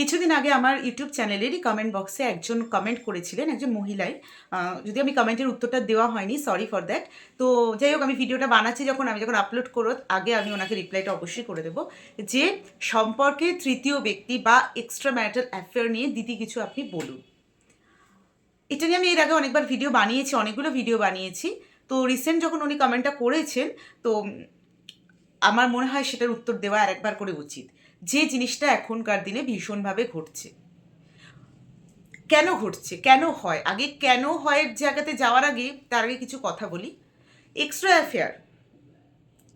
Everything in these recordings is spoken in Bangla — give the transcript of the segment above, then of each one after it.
কিছুদিন আগে আমার ইউটিউব চ্যানেলেরই কমেন্ট বক্সে একজন কমেন্ট করেছিলেন, একজন মহিলাই। যদি আমি কমেন্টের উত্তরটা দেওয়া হয়নি সরি ফর দ্যাট তো যাই হোক, আমি ভিডিওটা বানাচ্ছি যখন, আমি যখন আপলোড করো, আগে আমি ওনাকে রিপ্লাইটা অবশ্যই করে দেবো। যে সম্পর্কে তৃতীয় ব্যক্তি বা এক্সট্রা ম্যারিটাল অ্যাফেয়ার নিয়ে দিদি কিছু আপনি বলুন। এটা নিয়ে আমি এর আগে অনেকবার ভিডিও বানিয়েছি, অনেকগুলো ভিডিও বানিয়েছি। তো রিসেন্ট যখন উনি কমেন্টটা করেছেন, তো আমার মনে হয় সেটার উত্তর দেওয়া আরেকবার করে উচিত। যে জিনিসটা এখনকার দিনে ভীষণভাবে ঘটছে। কেন ঘটছে? কেন হয়? আগে কেন হয় জায়গাতে যাওয়ার আগে তার আগে কিছু কথা বলি। এক্সট্রা অ্যাফেয়ার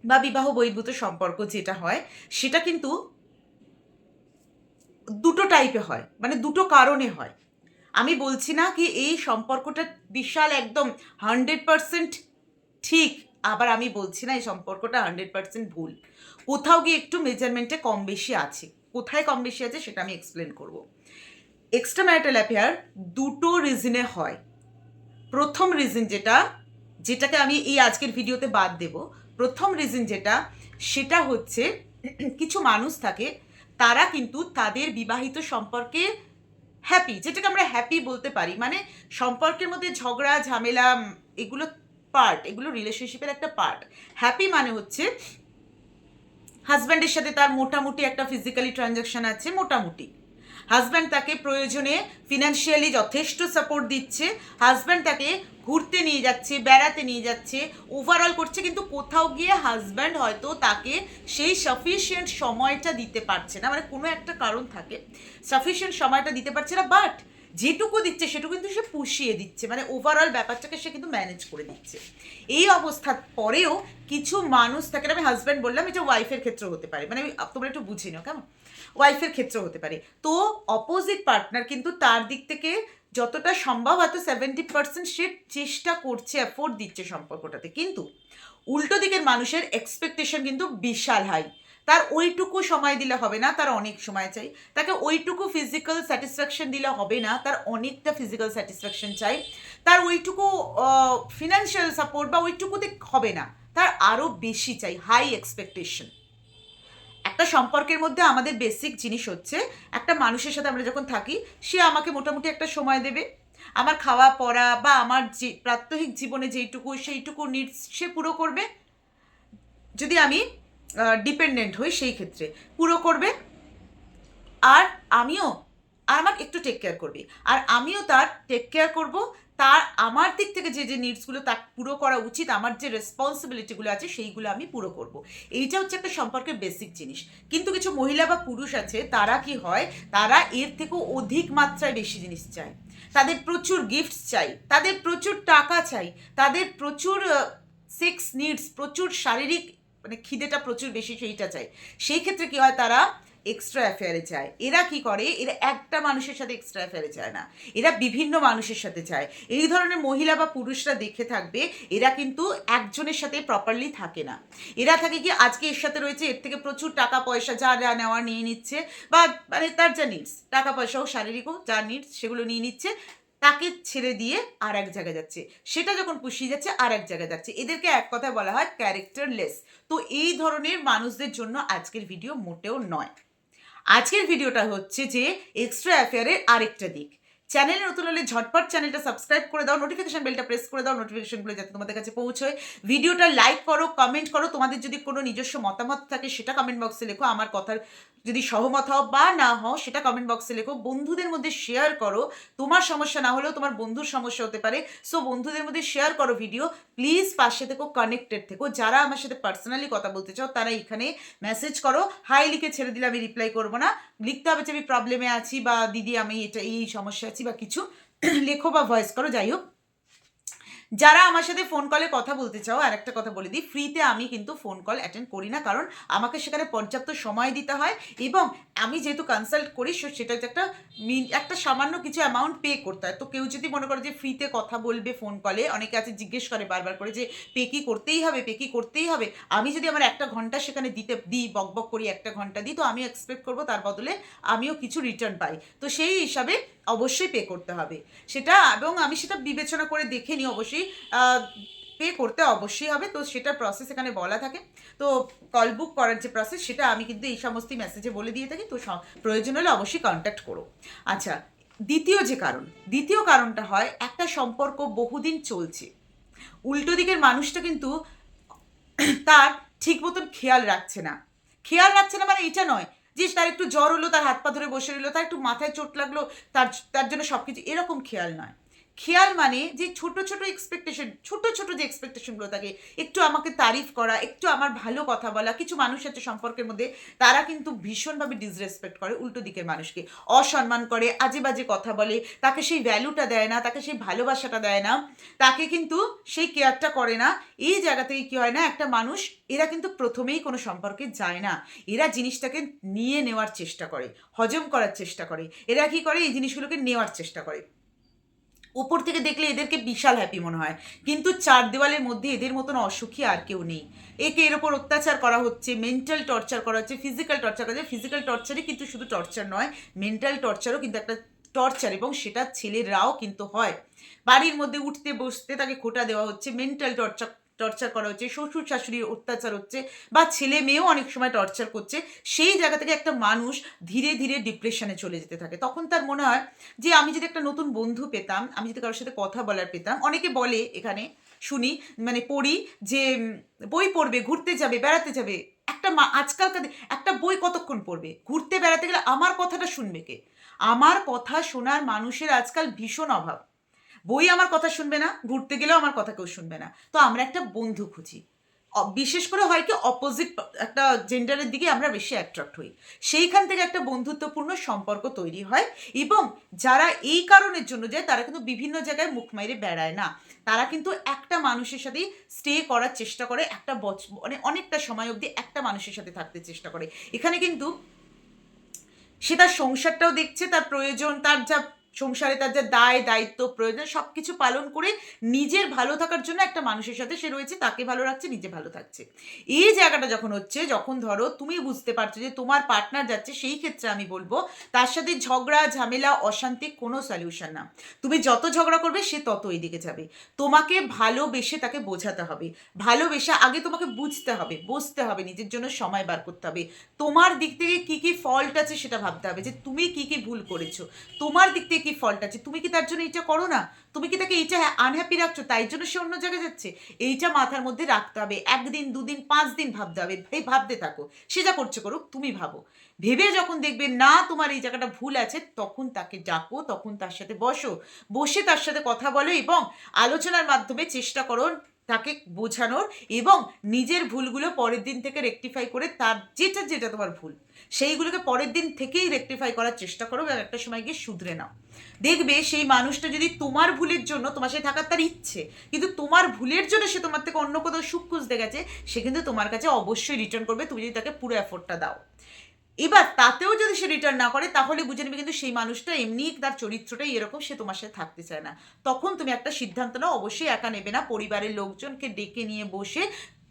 বা বিবাহ বহির্ভূত সম্পর্ক যেটা হয়, সেটা কিন্তু দুটো টাইপে হয় মানে দুটো কারণে হয়। আমি বলছি না কি এই সম্পর্কটা বিশাল একদম হান্ড্রেড পারসেন্ট ঠিক আবার আমি বলছি না, এই সম্পর্কটা হান্ড্রেড পার্সেন্ট ভুল। কোথাও গিয়ে একটু মেজারমেন্টে কম বেশি আছে। কোথায় কম বেশি আছে সেটা আমি এক্সপ্লেন করব। এক্সট্রা ম্যারিটাল অ্যাফেয়ার দুটো রিজনে হয়। প্রথম রিজন যেটা, যেটাকে আমি এই আজকের ভিডিওতে বাদ দেব, প্রথম রিজন যেটা, সেটা হচ্ছে কিছু মানুষ থাকে, তারা কিন্তু তাদের বিবাহিত সম্পর্কে হ্যাপি যেটাকে আমরা হ্যাপি বলতে পারি। মানে সম্পর্কের মধ্যে ঝগড়া, ঝামেলা এগুলো পার্ট এগুলো রিলেশনশিপের একটা পার্ট হ্যাপি মানে হচ্ছে হাজব্যান্ডের সাথে তার মোটামুটি একটা ফিজিক্যালি ট্রানজাকশন আছে, মোটামুটি। হাজব্যান্ড তাকে প্রয়োজনে ফিনান্সিয়ালি যথেষ্ট সাপোর্ট দিচ্ছে হাজব্যান্ড তাকে ঘুরতে নিয়ে যাচ্ছে, বেড়াতে নিয়ে যাচ্ছে ওভারঅল করছে, কিন্তু কোথাও গিয়ে হাজব্যান্ড হয়তো তাকে সেই সাফিসিয়েন্ট সময়টা দিতে পারছে না। মানে কোনো একটা কারণ থাকে সাফিসিয়েন্ট সময়টা দিতে পারছে না বাট যেটুকু দিচ্ছে, সেটুকু কিন্তু সে পুষিয়ে দিচ্ছে। মানে ওভারঅল ব্যাপারটাকে সে কিন্তু ম্যানেজ করে দিচ্ছে। এই অবস্থার পরেও কিছু মানুষ থাকে আমি হাজব্যান্ড বললাম, এটা ওয়াইফের ক্ষেত্রে হতে পারে। মানে আমি তোমরা একটু বুঝি নাও, কেমন? ওয়াইফের ক্ষেত্রে হতে পারে। তো অপোজিট পার্টনার কিন্তু তার দিক থেকে যতটা সম্ভব, হয়তো সেভেন্টি পার্সেন্ট সে চেষ্টা করছে অ্যাফোর্ড দিচ্ছে সম্পর্কটাতে। কিন্তু উল্টো দিকের মানুষের এক্সপেকটেশন কিন্তু বিশাল হাই তার ওইটুকু সময় দিলে হবে না, তার অনেক সময় চাই। তাকে ওইটুকু ফিজিক্যাল স্যাটিসফ্যাকশন দিলে হবে না, তার অনেকটা ফিজিক্যাল স্যাটিসফ্যাকশন চাই। তার ওইটুকু ফিনান্সিয়াল সাপোর্ট বা ওইটুকুতে হবে না, তার আরও বেশি চাই হাই এক্সপেকটেশন একটা সম্পর্কের মধ্যে আমাদের বেসিক জিনিস হচ্ছে, একটা মানুষের সাথে আমরা যখন থাকি, সে আমাকে মোটামুটি একটা সময় দেবে। আমার খাওয়া, পড়া বা আমার যে প্রাত্যহিক জীবনে যেইটুকু, সেইটুকু নিডস সে পুরো করবে। যদি আমি ডিপেন্ডেন্ট হই সেই ক্ষেত্রে। পুরো করবে, আর আমিও, আর আমাকে একটু টেক কেয়ার করবে। আর আমিও তার টেক কেয়ার করব। তার, আমার দিক থেকে যে যে নিডসগুলো তার পুরো করা উচিত, আমার যে রেসপন্সিবিলিটিগুলো আছে সেইগুলো আমি পুরো করব। এইটা হচ্ছে একটা সম্পর্কের বেসিক জিনিস। কিন্তু কিছু মহিলা বা পুরুষ আছে, তারা কি হয়, তারা এর থেকেও অধিক মাত্রায় বেশি জিনিস চায়। তাদের প্রচুর গিফটস চাই, তাদের প্রচুর টাকা চাই, তাদের প্রচুর সেক্স নিডস প্রচুর শারীরিক মানে খিদেটা প্রচুর বেশি, সেইটা চাই। সেই ক্ষেত্রে কি হয়, তারা এক্সট্রা অ্যাফেয়ারে চায় এরা কি করে, এরা একটা মানুষের সাথে এক্সট্রা অ্যাফেয়ারে চায় না। এরা বিভিন্ন মানুষের সাথে চায় এই ধরনের মহিলা বা পুরুষরা দেখে থাকবে, এরা কিন্তু একজনের সাথে প্রপারলি থাকে না। এরা থাকে কি, আজকে এর সাথে রয়েছে, এর থেকে প্রচুর টাকা পয়সা যা যা নেওয়া নিয়ে নিচ্ছে, বা মানে তার যা নিডস টাকা পয়সা হোক, শারীরিক হোক, যা নিডস সেগুলো নিয়ে নিচ্ছে তাকে ছেড়ে দিয়ে আর এক জায়গায় যাচ্ছে। সেটা যখন পুষিয়ে যাচ্ছে, আর এক জায়গায় যাচ্ছে। এদেরকে এক কথায় বলা হয় ক্যারেক্টারলেস তো এই ধরনের মানুষদের জন্য আজকের ভিডিও মোটেও নয়। আজকের ভিডিওটা হচ্ছে যে এক্সট্রা অ্যাফেয়ারের আরেকটা দিক। চ্যানেলে নতুন হলে ঝটপট চ্যানেলটা সাবস্ক্রাইব করে দাও নোটিফিকেশন বেলটা প্রেস করে দাও নোটিফিকেশনগুলো যাতে তোমাদের কাছে পৌঁছয়। ভিডিওটা লাইক করো কমেন্ট করো, তোমাদের যদি কোনো নিজস্ব মতামত থাকে সেটা কমেন্ট বক্সে লেখো, আমার কথার যদি সহমত হও বা না হও সেটা কমেন্ট বক্সে লেখো। বন্ধুদের মধ্যে শেয়ার করো, তোমার সমস্যা না হলেও তোমার বন্ধুর সমস্যা হতে পারে। সো বন্ধুদের মধ্যে শেয়ার করো ভিডিও প্লিজ পাশে থেকো কানেক্টেড থেকো। যারা আমার সাথে পার্সোনালি কথা বলতে চাও, তারা এখানে মেসেজ করো। হাই লিখে ছেড়ে দিলে আমি রিপ্লাই করব না। লিখতে হবে যে আমি প্রবলেমে আছি বা দিদি আমি এটা, এই সমস্যা আছি। বা কিছু, লেখো বা ভয়েস করো, যাই হোক। যারা আমার সাথে ফোন কলে কথা বলতে চাও, আর একটা কথা বলে দিই ফ্রিতে আমি কিন্তু ফোন কল অ্যাটেন্ড করি না, কারণ আমাকে সেখানে পর্যাপ্ত সময় দিতে হয় এবং আমি যেহেতু কনসাল্ট করি সো সেটা একটা মি- একটা সামান্য কিছু অ্যামাউন্ট পে করতে হয়। তো কেউ যদি মনে করে যে ফ্রিতে কথা বলবে ফোন কলে অনেকে আছে জিজ্ঞেস করে বারবার করে যে, পে কি করতেই হবে, পে কি করতেই হবে? আমি যদি আমার একটা ঘণ্টা সেখানে দিতে দিই, বক বক করি, একটা ঘণ্টা দিই, তো আমি এক্সপেক্ট করব তার বদলে আমিও কিছু রিটার্ন পাই। তো সেই হিসাবে অবশ্যই পে করতে হবে। সেটা এবং আমি সেটা বিবেচনা করে দেখে নিই, অবশ্যই পে করতে অবশ্যই হবে। তো সেটা প্রসেস এখানে বলা থাকে। তো কল বুক করার যে প্রসেস সেটা আমি কিন্তু এই সমস্ত মেসেজে বলে দিয়ে থাকি। তো প্রয়োজন হলে অবশ্যই কন্ট্যাক্ট করো। আচ্ছা দ্বিতীয় যে কারণ, দ্বিতীয় কারণটা হয় একটা সম্পর্ক বহুদিন চলছে। উল্টো দিকের মানুষটা কিন্তু তার ঠিক মতন খেয়াল রাখছে না। খেয়াল রাখছে না মানে এটা নয় যে তার একটু জ্বর হলো, তার হাত পা ধরে বসে রইল, তার একটু মাথায় চোট লাগল, তার তার জন্য সব কিছু এরকম খেয়াল নয়। খেয়াল মানে যে ছোট ছোট এক্সপেকটেশন ছোট ছোট যে এক্সপেকটেশনগুলো থাকে, একটু আমাকে তারিফ করা, একটু আমার ভালো কথা বলা, কিছু মানুষ আছে সম্পর্কের মধ্যে, তারা কিন্তু ভীষণভাবে ডিসরেসপেক্ট করে উল্টো দিকের মানুষকে। অসম্মান করে, আজে বাজে কথা বলে, তাকে সেই ভ্যালুটা দেয় না, তাকে সেই ভালোবাসাটা দেয় না, তাকে কিন্তু সেই কেয়ারটা করে না। এই জায়গা থেকে কী হয় না, একটা মানুষ, এরা কিন্তু প্রথমেই কোনো সম্পর্কে যায় না। এরা জিনিসটাকে নিয়ে নেওয়ার চেষ্টা করে, হজম করার চেষ্টা করে। এরা কি করে, এই জিনিসগুলোকে নেওয়ার চেষ্টা করে। উপর থেকে দেখলে এদেরকে বিশাল হ্যাপি মনে হয়। কিন্তু চার দেওয়ালের মধ্যে এদের মতন অসুখী আর কেউ নেই। একে এর ওপর অত্যাচার করা হচ্ছে মেন্টাল টর্চার করা হচ্ছে ফিজিক্যাল টর্চার করা হচ্ছে। ফিজিক্যাল টর্চারই কিন্তু শুধু টর্চার নয় মেন্টাল টর্চারও কিন্তু একটা টর্চার এবং সেটা ছেলেরাও কিন্তু হয়। বাড়ির মধ্যে উঠতে, বসতে তাকে খোটা দেওয়া হচ্ছে মেন্টাল টর্চার টর্চার করা হচ্ছে, শ্বশুর শাশুড়ির অত্যাচার হচ্ছে বা ছেলে মেয়েও অনেক সময় টর্চার করছে, সেই জায়গা থেকে একটা মানুষ ধীরে ধীরে ডিপ্রেশনে চলে যেতে থাকে। তখন তার মনে হয় যে, আমি যদি একটা নতুন বন্ধু পেতাম, আমি যদি কারোর সাথে কথা বলার পেতাম, অনেকে বলে এখানে, শুনি মানে পড়ি যে বই পড়বে, ঘুরতে যাবে, বেড়াতে যাবে, একটা মা, আজকালকার একটা বই কতক্ষণ পড়বে? ঘুরতে বেড়াতে গেলে আমার কথাটা শুনবে কে? আমার কথা শোনার মানুষের আজকাল ভীষণ অভাব। বই আমার কথা শুনবে না, ঘুরতে গেলেও আমার কথা কেউ শুনবে না। তো আমরা একটা বন্ধু খুঁজি। বিশেষ করে হয় কি অপোজিট একটা জেন্ডারের দিকে আমরা বেশি অ্যাট্রাক্ট হই। সেইখান থেকে একটা বন্ধুত্বপূর্ণ সম্পর্ক তৈরি হয় এবং যারা এই কারণের জন্য যায়, তারা কিন্তু বিভিন্ন জায়গায় মুখ মাইরে বেড়ায় না। তারা কিন্তু একটা মানুষের সাথেই স্টে করার চেষ্টা করে, একটা বছর মানে অনেকটা সময় অবধি একটা মানুষের সাথে থাকতে চেষ্টা করে। এখানে কিন্তু সে তার সংসারটাও দেখছে, তার প্রয়োজন, তার যা সংসারে তার যা দায়, দায়িত্ব, প্রয়োজন সব কিছু পালন করে নিজের ভালো থাকার জন্য একটা মানুষের সাথে সে রয়েছে, তাকে ভালো রাখছে, নিজে ভালো থাকছে। এই জায়গাটা যখন হচ্ছে, যখন ধরো তুমি বুঝতে পারছ যে তোমার পার্টনার যাচ্ছে, সেই ক্ষেত্রে আমি বলব, তার সাথে ঝগড়া, ঝামেলা, অশান্তি কোনো সলিউশন না। তুমি যত ঝগড়া করবে, সে তত এইদিকে যাবে। তোমাকে ভালোবেসে তাকে বোঝাতে হবে। ভালোবেসে আগে তোমাকে বুঝতে হবে বসতে হবে, নিজের জন্য সময় বার করতে হবে। তোমার দিক থেকে কি কি ফল্ট আছে সেটা ভাবতে হবে যে তুমি কি কি ভুল করেছ। তোমার দিক থেকে কি ফল্ট আছে? তুমি কি তার জন্য এইটা করো না? তুমি কি তাকে এইটা আনহ্যাপি রাখছো? তাই জন্য সে অন্য জায়গায় যাচ্ছে। এইটা মাথার মধ্যে রাখতে হবে। একদিন, দুদিন, পাঁচ দিন ভাবতে হবে। ভাই, ভাবতে থাকো। সে যা করছে করুক, তুমি ভাবো। ভেবে যখন দেখবে, না, তোমার এই জায়গাটা ভুল আছে, তখন তাকে ডাকো, তখন তার সাথে বসো। বসে তার সাথে কথা বলো এবং আলোচনার মাধ্যমে চেষ্টা করো তাকে বোঝানোর এবং নিজের ভুলগুলো পরের দিন থেকে রেকটিফাই করে তার যেটা যেটা তোমার ভুল, সেইগুলোকে পরের দিন থেকেই রেকটিফাই করার চেষ্টা করো এবং একটা সময় গিয়ে শুধরে নাও। দেখবে সেই মানুষটা যদি তোমার ভুলের জন্য, তোমার সাথে থাকার তার ইচ্ছে, কিন্তু তোমার ভুলের জন্য সে তোমার থেকে অন্য কোথাও সুখ খুঁজতে গেছে, সে কিন্তু তোমার কাছে অবশ্যই রিটার্ন করবে, তুমি যদি তাকে পুরো এফোর্টটা দাও। এবার তাতেও যদি সে রিটার্ন না করে, তাহলে বুঝে নেবে কিন্তু সেই মানুষটা এমনি তার চরিত্রটাই এরকম, সে তোমার সাথে থাকতে চায় না। তখন তুমি একটা সিদ্ধান্ত নাও, অবশ্যই একা নেবে না। পরিবারের লোকজনকে ডেকে নিয়ে বসে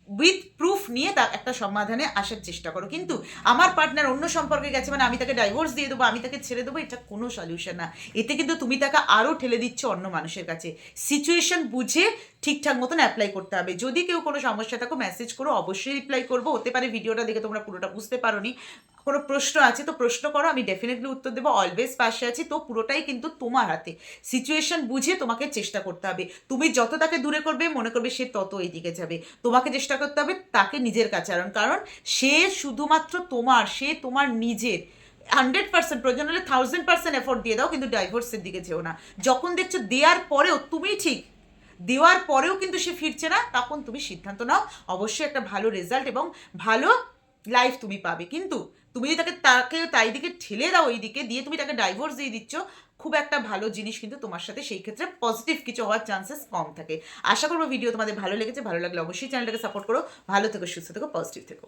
উইথ প্রুফ নিয়ে তা একটা সমাধানে আসার চেষ্টা করো। কিন্তু আমার পার্টনার অন্য সম্পর্কে গেছে মানে আমি তাকে ডাইভোর্স দিয়ে দেবো, আমি তাকে ছেড়ে দেবো, এটা কোনো সলিউশন না। এতে কিন্তু তুমি তাকে আরও ঠেলে দিচ্ছ অন্য মানুষের কাছে। সিচুয়েশন বুঝে ঠিকঠাক মতন অ্যাপ্লাই করতে হবে। যদি কেউ কোনো সমস্যা থাকো মেসেজ করো, অবশ্যই রিপ্লাই করব। হতে পারে ভিডিওটা দেখে তোমরা পুরোটা বুঝতে পারো নি কোনো প্রশ্ন আছে তো প্রশ্ন করো, আমি ডেফিনেটলি উত্তর দেবো। অলওয়েজ পাশে আছি, তো পুরোটাই কিন্তু তোমার হাতে। সিচুয়েশন বুঝে তোমাকে চেষ্টা করতে হবে। তুমি যত তাকে দূরে করবে, মনে করবে সে তত এইদিকে যাবে। তোমাকে চেষ্টা করতে হবে তাকে নিজের কাছে আনার কারণ সে শুধুমাত্র তোমার, সে তোমার নিজের। হান্ড্রেড পার্সেন্ট প্রয়োজন হলে থাউজেন্ড পার্সেন্ট এফোর্ট দিয়ে দাও, কিন্তু ডাইভোর্সের দিকে যেও না। যখন দেখছ দেওয়ার পরেও তুমি ঠিক দেওয়ার পরেও কিন্তু সে ফিরছে না, তখন তুমি সিদ্ধান্ত নাও। অবশ্যই একটা ভালো রেজাল্ট এবং ভালো লাইফ তুমি পাবে। কিন্তু তুমি যদি তাকে তাকে তাই দিকে ঠেলে দাও ওই দিকে, দিয়ে তুমি তাকে ডাইভোর্স দিয়ে দিচ্ছ, খুব একটা ভালো জিনিস কিন্তু তোমার সাথে সেই ক্ষেত্রে পজিটিভ কিছু হওয়ার চান্সেস কম থাকে। আশা করব ভিডিও তোমাদের ভালো লেগেছে। ভালো লাগলে অবশ্যই চ্যানেলটাকে সাপোর্ট করো। ভালো থেকো, সুস্থ থেকো পজিটিভ থেকো।